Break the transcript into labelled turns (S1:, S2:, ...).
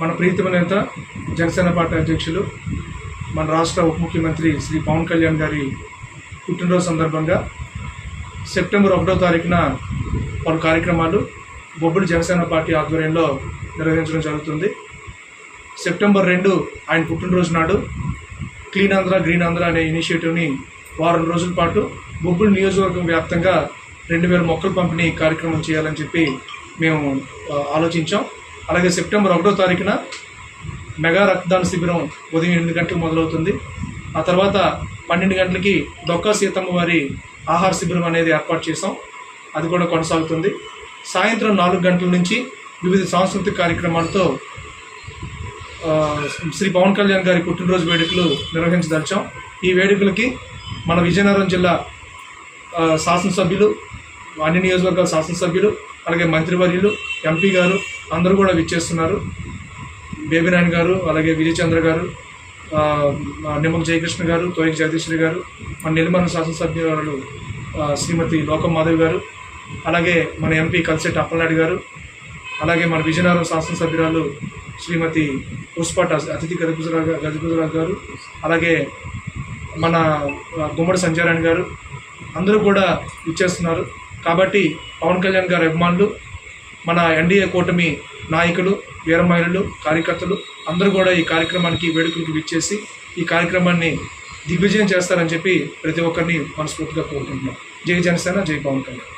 S1: మన ప్రీతమ నేత జనసేన పార్టీ అధ్యక్షులు మన రాష్ట్ర ఉప ముఖ్యమంత్రి శ్రీ పవన్ కళ్యాణ్ గారి పుట్టినరోజు సందర్భంగా సెప్టెంబర్ ఒకటో తారీఖున పలు కార్యక్రమాలు బొబ్బుడి జనసేన పార్టీ ఆధ్వర్యంలో నిర్వహించడం జరుగుతుంది. సెప్టెంబర్ రెండు ఆయన పుట్టినరోజు నాడు క్లీన్ ఆంధ్ర గ్రీన్ ఆంధ్ర అనే ఇనిషియేటివ్ని వారం రోజుల పాటు బొబ్బుడి నియోజకవర్గం వ్యాప్తంగా రెండు వేల మొక్కలు పంపిణీ కార్యక్రమం చేయాలని చెప్పి మేము ఆలోచించాం. అలాగే సెప్టెంబర్ ఒకటో తారీఖున మెగా రక్తదాన శిబిరం ఉదయం ఎనిమిది గంటలకు మొదలవుతుంది. ఆ తర్వాత పన్నెండు గంటలకి దొక్కా సీతమ్మ వారి ఆహార శిబిరం అనేది ఏర్పాటు చేసాం అది కూడా కొనసాగుతుంది. సాయంత్రం నాలుగు గంటల నుంచి వివిధ సాంస్కృతిక కార్యక్రమాలతో శ్రీ పవన్ కళ్యాణ్ గారి పుట్టినరోజు వేడుకలు నిర్వహించదలిచాం. ఈ వేడుకలకి మన విజయనగరం జిల్లా శాసనసభ్యులు అన్ని నియోజకవర్గాల శాసనసభ్యులు అలాగే మంత్రివర్యులు ఎంపీ గారు అందరూ కూడా విచ్చేస్తున్నారు. బేబీనాయన్ గారు అలాగే విజయచంద్ర గారు నిమ్మక జయకృష్ణ గారు తోయక జగదీశ్వరి గారు మన నిర్మాణ శాసనసభ్యులు శ్రీమతి లోకం మాధవి గారు అలాగే మన ఎంపీ కలిసెట్టి అప్పలనాయుడు గారు అలాగే మన విజయనగరం శాసనసభ్యురాలు శ్రీమతి పుష్పట అతిథి గజగుజరా గజగుజరాజు గారు అలాగే మన గుమ్మడి సంజయరాణి గారు అందరూ కూడా ఇచ్చేస్తున్నారు కాబట్టి పవన్ కళ్యాణ్ గారి అభిమానులు మన ఎన్డీఏ కూటమి నాయకులు వీరమహిళలు కార్యకర్తలు అందరూ కూడా ఈ కార్యక్రమానికి వేడుకలకు విచ్చేసి ఈ కార్యక్రమాన్ని దిగ్విజయం చేస్తారని చెప్పి ప్రతి ఒక్కరిని మనస్ఫూర్తిగా కోరుకుంటున్నాం. జై జనసేన జై పవన్ కళ్యాణ్.